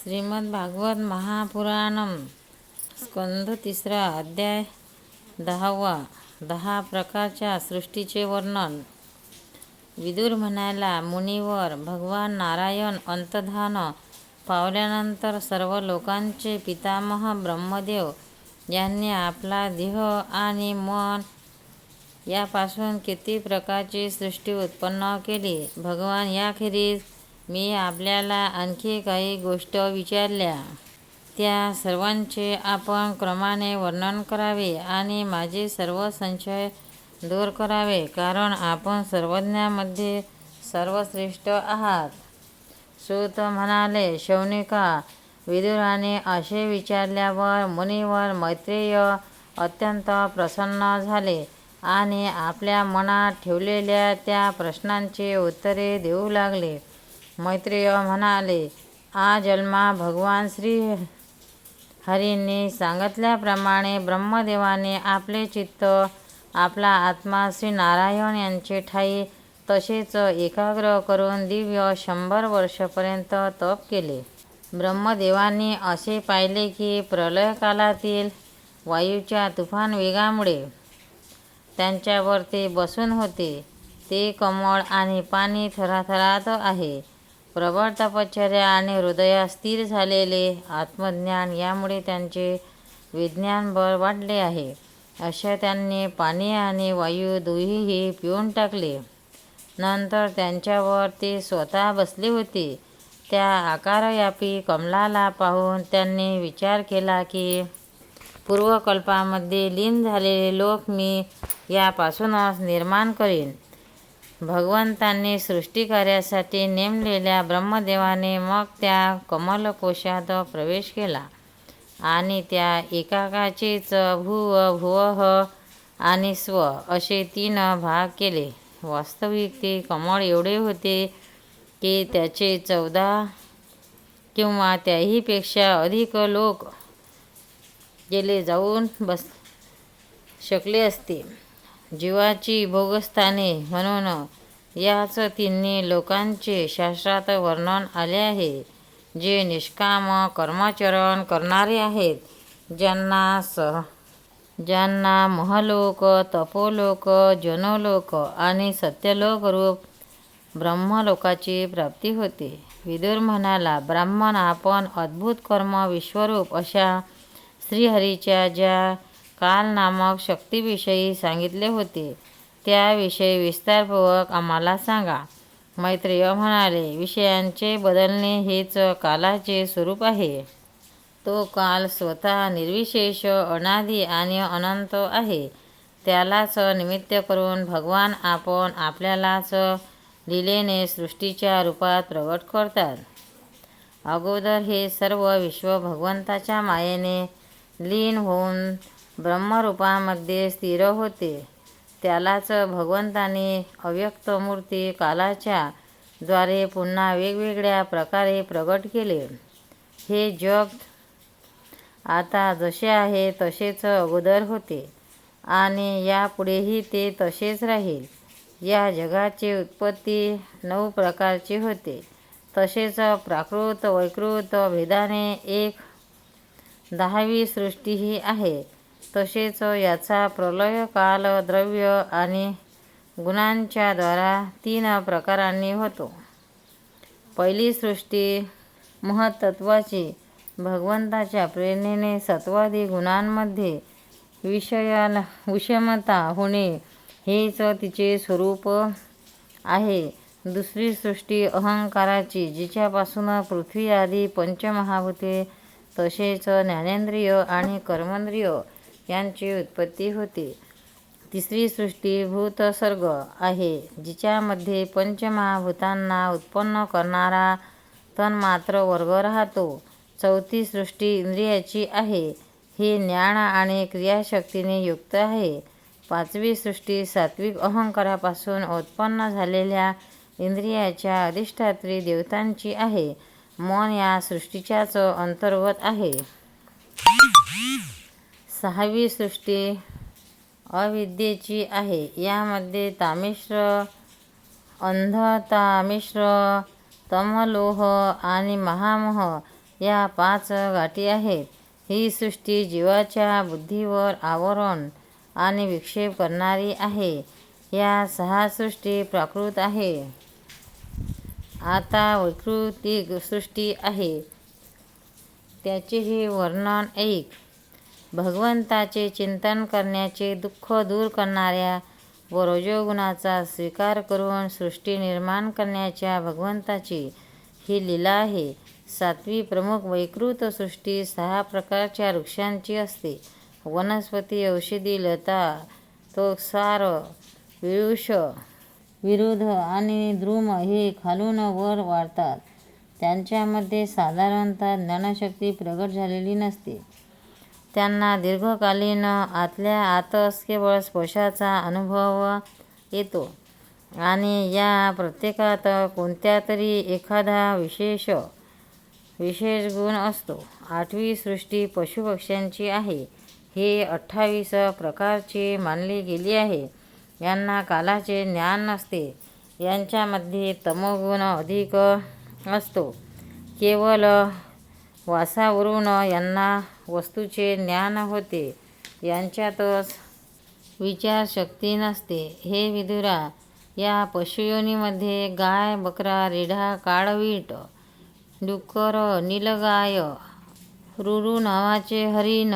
श्रीमद भागवत महापुराणम स्कंध तिसरा अध्याय दहावा दहा प्रकारच्या सृष्टीचे वर्णन. विदुर म्हणायला मुनीवर भगवान नारायण अंतधान पावल्यानंतर सर्व लोकांचे पितामह ब्रह्मदेव यांनी आपला देह आणि मन यापासून किती प्रकारची सृष्टी उत्पन्न केली? भगवान याखेरीज मी आपल्याला आणखी काही गोष्ट विचारल्या. त्या सर्वांचे आपण क्रमाने वर्णन करावे आणि माझे सर्व संशय दूर करावे कारण आपण सर्वज्ञामध्ये सर्वश्रेष्ठ आहात. सूत म्हणाले शौनिका विदुराने असे विचारल्यावर मुनीवर मैत्रेय अत्यंत प्रसन्न झाले आणि आपल्या मनात ठेवलेल्या त्या प्रश्नांची उत्तरे देऊ लागले. मैत्रेय म्हणाले आ जन्मा भगवान श्री हरींनी सांगितल्याप्रमाणे ब्रह्मदेवाने आपले चित्त आपला आत्मा श्री नारायण यांचे ठाई तसेच एकाग्र करून दिव्य शंभर वर्षपर्यंत तप केले. ब्रह्मदेवांनी असे पाहिले की प्रलयकालातील वायूच्या तुफान वेगामुळे त्यांच्यावर ते बसून होते. ते कमळ आणि पाणी थराथरात आहे. प्रबळ तपश्चर्या आणि हृदयात स्थिर झालेले आत्मज्ञान यामुळे त्यांचे विज्ञान बळ वाढले आहे. अशा त्यांनी पाणी आणि वायू दोहीही पिऊन टाकले. नंतर त्यांच्यावर ते स्वतः बसले होते. त्या आकारव्यापी कमलाला पाहून त्यांनी विचार केला की पूर्वकल्पामध्ये लीन झालेले लोक मी यापासूनच निर्माण करीन. भगवंतांनी सृष्टिकार्यासाठी नेमलेल्या ब्रह्मदेवाने मग त्या कमलकोशात प्रवेश केला. आणि त्या एकाकाचेच भुव भुवः आणि स्व असे तीन भाग केले. वास्तविक ते कमळ एवढे होते की त्याचे चौदा किंवा त्याहीपेक्षा अधिक लोक गेले जाऊन बस शकले असते. जीवाची भोगस्थाने म्हणून याच तिन्ही लोकांचे शास्त्रात वर्णन आले आहे जे निष्काम कर्माचरण करणारे आहेत. ज्यांना स ज्यांना महलोक तपोलोक जनोलोक आणि सत्यलोक रूप ब्रह्मलोकाची प्राप्ती होते. विदुर म्हणाला ब्राह्मण आपण अद्भुत कर्म विश्वरूप अशा श्रीहरीच्या ज्या काल नामक शक्तीविषयी सांगितले होते. त्याविषयी विस्तारपूर्वक आम्हाला सांगा. मैत्रेय म्हणाले विषयांचे बदलणे हेच कालाचे स्वरूप आहे. तो काल स्वतः निर्विशेष अनादी आणि अनंत आहे. त्यालाच निमित्त करून भगवान आपण आपल्यालाच लिलेने सृष्टीच्या रूपात प्रगट करतात. अगोदर हे सर्व विश्व भगवंताच्या मायेने लीन होऊन ब्रह्मरूपामध्ये स्थिर होते. त्यालाच भगवंताने अव्यक्त मूर्ती कालाच्या द्वारे पुन्हा वेगवेगळ्या प्रकारे प्रगट केले. हे जग आता जसे आहे तसेच अगोदर होते आणि यापुढेही ते तसेच राहील. या जगाची उत्पत्ती नऊ प्रकारची होते. तसेच प्राकृत वैकृत भेदाने एक दहावी सृष्टीही आहे. तसेच याचा प्रलय काल द्रव्य आणि गुणांच्या द्वारा तीन प्रकारांनी होतो. पहिली सृष्टी महत्त्वाची भगवंताच्या प्रेरणेने सत्वादी गुणांमध्ये विषयाला विषमता होणे हेच तिचे स्वरूप आहे. दुसरी सृष्टी अहंकाराची जिच्यापासून पृथ्वी आदी पंचमहाभूते तसेच ज्ञानेंद्रिय आणि कर्मेंद्रिय यांची उत्पत्ती होते. तिसरी सृष्टी भूतसर्ग आहे जिच्यामध्ये पंचमहाभूतांना उत्पन्न करणारा तन्मात्र वर्ग राहतो. चौथी सृष्टी इंद्रियाची आहे ही ज्ञान आणि क्रियाशक्तीने युक्त आहे. पाचवी सृष्टी सात्विक अहंकारापासून उत्पन्न झालेल्या इंद्रियाच्या अधिष्ठात्री देवतांची आहे. मन या सृष्टीच्याच अंतर्गत आहे. सहावी सृष्टी अविद्येची आहे. यामध्ये तामिश्र अंध तामिश्र तमलोह आणि महामोह या पाच गाठी आहेत. ही सृष्टी जीवाच्या बुद्धीवर आवरण आणि विक्षेप करणारी आहे. या सहा सृष्टी प्राकृत आहे. आता वैकृतिक सृष्टी आहे. त्याचेही वर्णन ऐक. भगवंताचे चिंतन करण्याचे दुःख दूर करणाऱ्या व रजोगुणाचा स्वीकार करून सृष्टी निर्माण करण्याच्या भगवंताची ही लीला आहे. सातवी प्रमुख वैकृत सृष्टी सहा प्रकारच्या वृक्षांची असते. वनस्पती औषधी लता तो सार विरुष विरुद्ध आणि द्रुम हे खालून वर वाढतात. त्यांच्यामध्ये साधारणतः ज्ञानशक्ती प्रगट झालेली नसते. त्यांना दीर्घकालीन आतल्या आतच केवळ स्पर्शाचा अनुभव येतो. आणि या प्रत्येकात कोणत्या तरी एखादा विशेष विशेष गुण असतो. आठवी सृष्टी पशुपक्ष्यांची आहे. हे अठ्ठावीस प्रकारची मानली गेली आहे. यांना कालाचे ज्ञान नसते. यांच्यामध्ये तमोगुण अधिक असतो. केवळ वासावरून यांना वस्तूचे ज्ञान होते. यांच्यातच विचारशक्ती नसते. हे विदुरा या पशुयोनीमध्ये गाय बकरा रेढा काळवीट डुक्कर नीलगाय रुरू नावाचे हरिण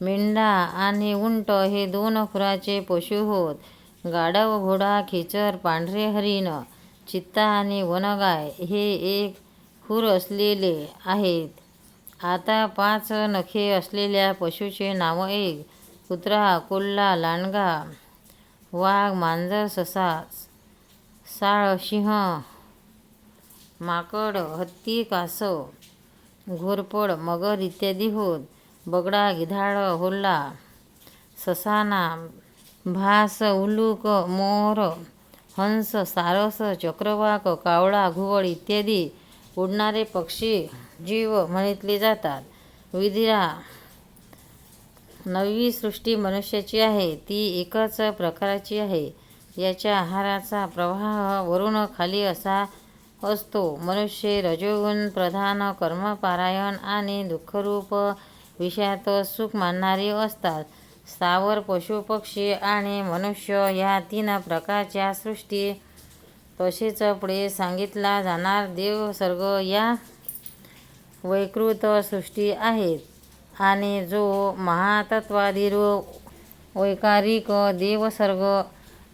मेंढा आणि उंट हे दोन खुराचे पशु होत. गाढव घोडा खिचर पांढरे हरिण चित्ता आणि वनगाय हे एक खूर असलेले आहेत. आता पाच नखे असलेल्या पशूचे नावं एक कुत्रा कोल्हा लांडगा वाघ मांजर ससा साळ सिंह माकड हत्ती कासव घोरपड मगर इत्यादी होत बगडा गिधाड होल्ला ससाना भास उलूक मोर हंस सारस चक्रवाक कावळा घुवड इत्यादी उडणारे पक्षी जीव म्हणितले जातात. विधिरा नवी सृष्टी मनुष्याची आहे ती एकच प्रकाराची आहे. याच्या आहाराचा प्रवाह वरून खाली असा असतो. मनुष्य रजोगुण प्रधान कर्मपारायण आणि दुःखरूप विषयात सुख मानणारे असतात. स्थावर पशुपक्षी आणि मनुष्य या तीन प्रकारच्या सृष्टी तसेच पुढे सांगितला जाणार देव सर्ग या वैकृत सृष्टी आहेत. आणि जो महातत्वाधीर वैकारिक देवसर्ग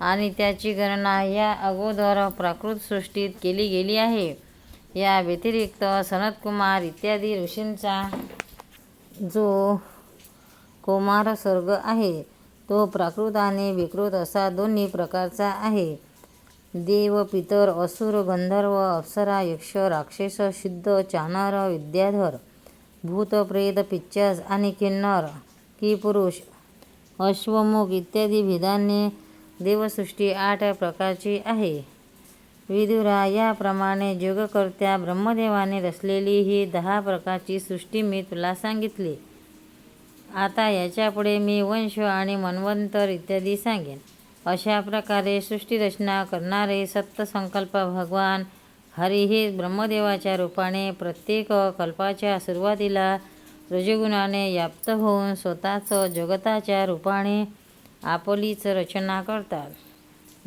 आणि त्याची गणना या अगोदर प्राकृत सृष्टीत केली गेली आहे. या व्यतिरिक्त सनतकुमार इत्यादी ऋषींचा जो कुमार सर्ग आहे तो प्राकृत आणि विकृत असा दोन्ही प्रकारचा आहे. देव पितर असुर गंधर्व अप्सरा यक्ष राक्षस सिद्ध चानर विद्याधर भूत प्रेत पिच्चास आणि किन्नर की पुरुष अश्वमुख इत्यादी भेदांनी देवसृष्टी आठ प्रकारची आहे. विदुरा याप्रमाणे जगकर्त्या ब्रह्मदेवाने रचलेली ही दहा प्रकारची सृष्टी मी तुला सांगितली. आता याच्यापुढे मी वंश आणि मन्वंतर इत्यादी सांगेन. अशा प्रकारे सृष्टीरचना करणारे सप्तसंकल्प भगवान हरी हे ब्रह्मदेवाच्या रूपाने प्रत्येक कल्पाच्या सुरुवातीला रजगुणाने व्याप्त होऊन स्वतःच जगताच्या रूपाने आपलीच रचना करतात.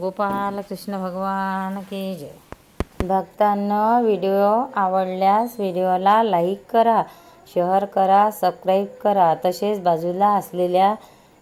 गोपाल कृष्ण भगवान की जय. भक्तांना व्हिडिओ आवडल्यास व्हिडिओला लाईक करा शेअर करा सबस्क्राईब करा. तसेच बाजूला असलेल्या